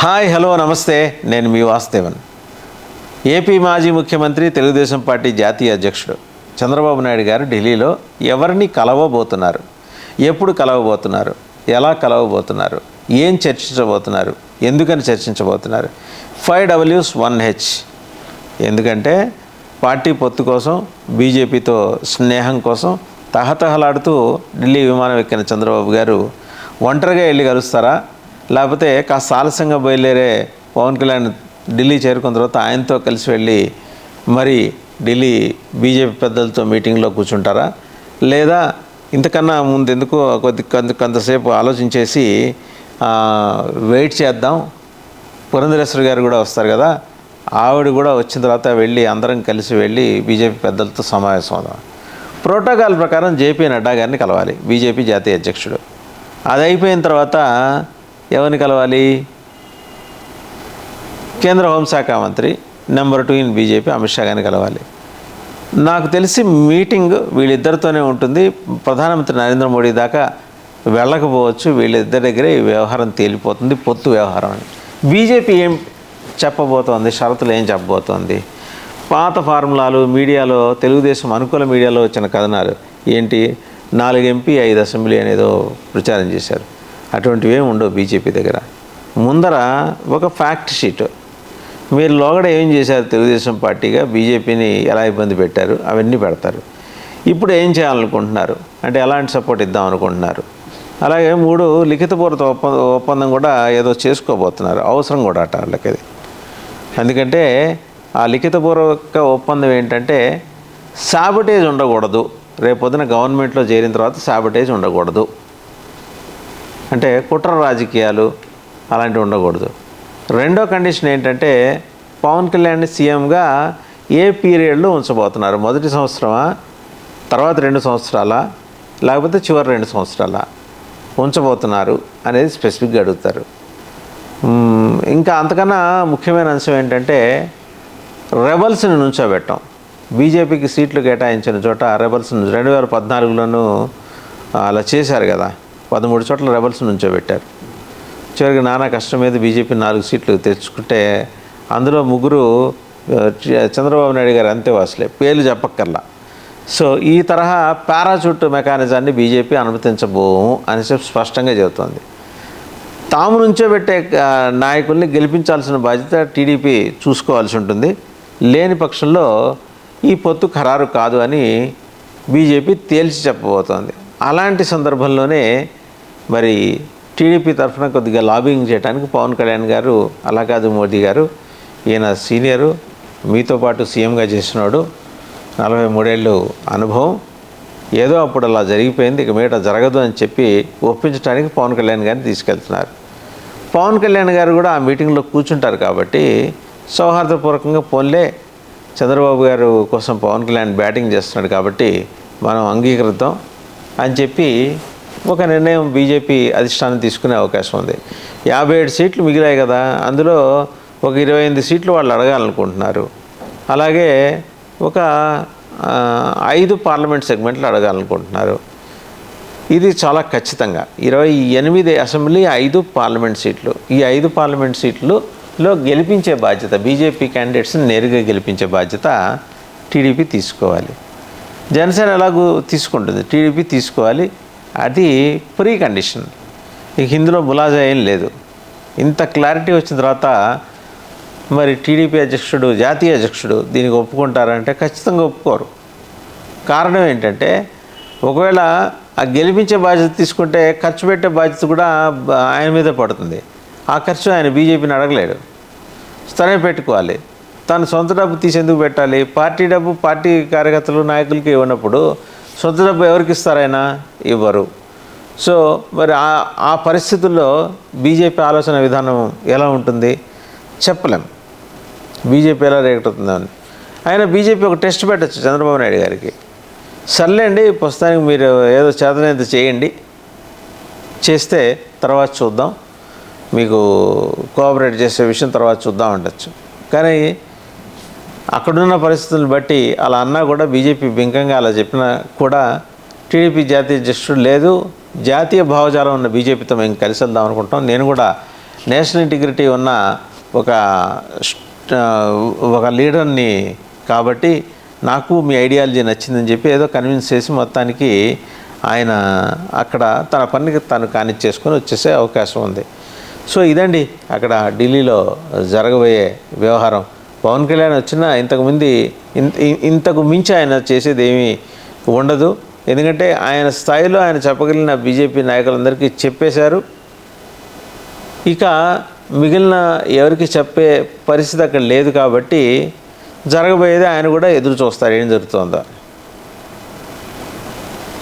Hi hello నమస్తే. నేను మీ Vasudevan. AP మాజీ ముఖ్యమంత్రి తెలుగుదేశం పార్టీ జాతీయ అధ్యక్షుడు చంద్రబాబు నాయుడు గారు ఢిల్లీలో ఎవరిని కలవబోతున్నారు? ఎప్పుడు కలవబోతున్నారు? ఎలా కలవబోతున్నారు? ఏం చర్చించబోతున్నారు? ఎందుకని చర్చించబోతున్నారు? ఫైవ్ డబ్ల్యూస్ వన్ హెచ్. ఎందుకంటే పార్టీ పొత్తు కోసం బీజేపీతో స్నేహం కోసం తహతహలాడుతూ ఢిల్లీ విమానం ఎక్కిన చంద్రబాబు గారు ఒంటరిగా వెళ్ళి కలుస్తారా? లేకపోతే కాస్త ఆలస్యంగా బయలుదేరే పవన్ కళ్యాణ్ ఢిల్లీ చేరుకున్న తర్వాత ఆయనతో కలిసి వెళ్ళి మరి ఢిల్లీ బీజేపీ పెద్దలతో మీటింగ్లో కూర్చుంటారా? లేదా ఇంతకన్నా ముందు ఎందుకు కొద్ది కొంత కొంతసేపు ఆలోచించేసి వెయిట్ చేద్దాం. పురంధరేశ్వరి గారు కూడా వస్తారు కదా. ఆవిడ కూడా వచ్చిన తర్వాత వెళ్ళి అందరం కలిసి వెళ్ళి బీజేపీ పెద్దలతో సమావేశం అవుదాం. ప్రోటోకాల్ ప్రకారం జేపీ నడ్డా గారిని కలవాలి. బీజేపీ జాతీయ అధ్యక్షుడు. అది అయిపోయిన తర్వాత ఎవరిని కలవాలి? కేంద్ర హోంశాఖ మంత్రి number two in BJP Amit Shah గారిని కలవాలి. నాకు తెలిసి మీటింగ్ వీళ్ళిద్దరితోనే ఉంటుంది. ప్రధానమంత్రి నరేంద్ర మోడీ దాకా వెళ్ళకపోవచ్చు. వీళ్ళిద్దరి దగ్గరే ఈ వ్యవహారం తేలిపోతుంది. పొత్తు వ్యవహారం అని. బీజేపీ ఏం చెప్పబోతోంది? షరతులు ఏం చెప్పబోతోంది? పాత ఫార్ములాలు మీడియాలో తెలుగుదేశం అనుకూల మీడియాలో వచ్చిన కథనాలు ఏంటి? నాలుగు ఎంపీ ఐదు అసెంబ్లీ అనేదో ప్రచారం చేశారు. అటువంటివి ఏమి ఉండవు బీజేపీ దగ్గర. ముందర ఒక ఫ్యాక్ట్ షీట్ మీరు లోగడ ఏం చేశారు? తెలుగుదేశం పార్టీగా బీజేపీని ఎలా ఇబ్బంది పెట్టారు? అవన్నీ పెడతారు. ఇప్పుడు ఏం చేయాలనుకుంటున్నారు? అంటే ఎలాంటి సపోర్ట్ ఇద్దాం అనుకుంటున్నారు? అలాగే మూడు లిఖితపూర్వక ఒప్పందం ఒప్పందం కూడా ఏదో చేసుకోబోతున్నారు. అవసరం కూడా అట వాళ్ళకి అది. ఎందుకంటే ఆ లిఖితపూర్వక ఒప్పందం ఏంటంటే సాబటేజ్ ఉండకూడదు. రేపొద్దున గవర్నమెంట్లో చేరిన తర్వాత సాబటేజ్ ఉండకూడదు. అంటే కుట్ర రాజకీయాలు అలాంటివి ఉండకూడదు. రెండో కండిషన్ ఏంటంటే పవన్ కళ్యాణ్ సీఎంగా ఏ పీరియడ్లో ఉంచబోతున్నారు? మొదటి సంవత్సరమా? తర్వాత రెండు సంవత్సరాల? లేకపోతే చివరి రెండు సంవత్సరాల? ఉంచబోతున్నారు అనేది స్పెసిఫిక్గా అడుగుతారు. ఇంకా అంతకన్నా ముఖ్యమైన అంశం ఏంటంటే రెబల్స్ని నుంచోబెట్టాం. బీజేపీకి సీట్లు కేటాయించిన చోట రెబల్స్ రెండు వేల పద్నాలుగులోనూ అలా చేశారు కదా. పదమూడు చోట్ల రెబల్స్ నుంచోబెట్టారు. చివరికి నానా కష్టం మీద బీజేపీ నాలుగు సీట్లు తెచ్చుకుంటే అందులో ముగ్గురు చంద్రబాబు నాయుడు గారు అంతేవాసులే పేర్లు చెప్పక్కర్లా. సో ఈ తరహా పారాచూట్ మెకానిజాన్ని బీజేపీ అనుమతించబోము అని చెప్పి స్పష్టంగా చెబుతోంది. తాము నుంచో పెట్టే నాయకుల్ని గెలిపించాల్సిన బాధ్యత టీడీపీ చూసుకోవాల్సి ఉంటుంది. లేని పక్షంలో ఈ పొత్తు ఖరారు కాదు అని బీజేపీ తేల్చి చెప్పబోతోంది. అలాంటి సందర్భంలోనే మరి టీడీపీ తరఫున కొద్దిగా లాబింగ్ చేయడానికి పవన్ కళ్యాణ్ గారు అలా కాదు మోదీ గారు ఈయన సీనియరు మీతో పాటు సీఎంగా చేసినాడు నలభై మూడేళ్ళు అనుభవం. ఏదో అప్పుడు అలా జరిగిపోయింది ఇక మీట జరగదు అని చెప్పి ఒప్పించడానికి పవన్ కళ్యాణ్ గారిని తీసుకెళ్తున్నారు. పవన్ కళ్యాణ్ గారు కూడా ఆ మీటింగ్లో కూర్చుంటారు కాబట్టి సౌహార్దపూర్వకంగా పోన్లే చంద్రబాబు గారు కోసం పవన్ కళ్యాణ్ బ్యాటింగ్ చేస్తున్నాడు కాబట్టి మనం అంగీకృతం అని చెప్పి ఒక నిర్ణయం బీజేపీ అధిష్టానం తీసుకునే అవకాశం ఉంది. యాభై ఏడు సీట్లు మిగిలాయి కదా అందులో ఒక ఇరవై ఎనిమిది సీట్లు వాళ్ళు అడగాలనుకుంటున్నారు. అలాగే ఒక ఐదు పార్లమెంట్ సెగ్మెంట్లు అడగాలనుకుంటున్నారు. ఇది చాలా ఖచ్చితంగా. ఇరవై ఎనిమిది అసెంబ్లీ ఐదు పార్లమెంట్ సీట్లు. ఈ ఐదు పార్లమెంట్ సీట్లులో గెలిపించే బాధ్యత బీజేపీ క్యాండిడేట్స్ని నేరుగా గెలిపించే బాధ్యత టీడీపీ తీసుకోవాలి. జనసేన ఎలాగూ తీసుకుంటుంది టీడీపీ తీసుకోవాలి. అది ప్రీ కండిషన్. ఇక హిందులో ములాజా ఏం లేదు. ఇంత క్లారిటీ వచ్చిన తర్వాత మరి టీడీపీ అధ్యక్షుడు జాతీయ అధ్యక్షుడు దీనికి ఒప్పుకుంటారంటే ఖచ్చితంగా ఒప్పుకోరు. కారణం ఏంటంటే ఒకవేళ ఆ గెలిపించే బాధ్యత తీసుకుంటే ఖర్చు పెట్టే బాధ్యత కూడా ఆయన మీదే పడుతుంది. ఆ ఖర్చు ఆయన బీజేపీని అడగలేడు. తనే పెట్టుకోవాలి. తను సొంత డబ్బు తీసేందుకు పెట్టాలి. పార్టీ డబ్బు పార్టీ కార్యకర్తలు నాయకులకి ఇవ్వనప్పుడు సొంత డబ్బు ఎవరికి ఇస్తారైనా ఇవ్వరు. సో మరి ఆ పరిస్థితుల్లో బీజేపీ ఆలోచన విధానం ఎలా ఉంటుంది? చెప్పలేం. బీజేపీ ఎలా రియాక్ట్ అవుతుందని ఆయన బీజేపీ ఒక టెస్ట్ పెట్టచ్చు చంద్రబాబు నాయుడు గారికి. సర్లేండి ప్రస్తుతానికి మీరు ఏదో చేతనైతే చేయండి. చేస్తే తర్వాత చూద్దాం. మీకు కోఆపరేట్ చేసే విషయం తర్వాత చూద్దాం ఉండొచ్చు కానీ అక్కడున్న పరిస్థితులను బట్టి అలా అన్నా కూడా బీజేపీ బింకంగా అలా చెప్పినా కూడా టీడీపీ జాతీయ అధ్యక్షుడు లేదు. జాతీయ భావజాలం ఉన్న బీజేపీతో మేము కలిసి వెళ్దాం అనుకుంటాం. నేను కూడా నేషనల్ ఇంటిగ్రిటీ ఉన్న ఒక ఒక లీడర్ని కాబట్టి నాకు మీ ఐడియాలజీ నచ్చిందని చెప్పి ఏదో కన్విన్స్ చేసి మొత్తానికి ఆయన అక్కడ తన పనికి తను కానిచ్చేసుకొని వచ్చేసే అవకాశం ఉంది. సో ఇదండి అక్కడ ఢిల్లీలో జరగబోయే వ్యవహారం. పవన్ కళ్యాణ్ వచ్చినా ఇంతకుముందు ఇంత ఇంతకు మించి ఆయన చేసేది ఏమీ ఉండదు. ఎందుకంటే ఆయన స్థాయిలో ఆయన చెప్పగలిగిన బీజేపీ నాయకులందరికీ చెప్పేశారు. ఇక మిగిలిన ఎవరికి చెప్పే పరిస్థితి అక్కడ లేదు కాబట్టి జరగబోయేది ఆయన కూడా ఎదురు చూస్తారు. ఏం జరుగుతుందో.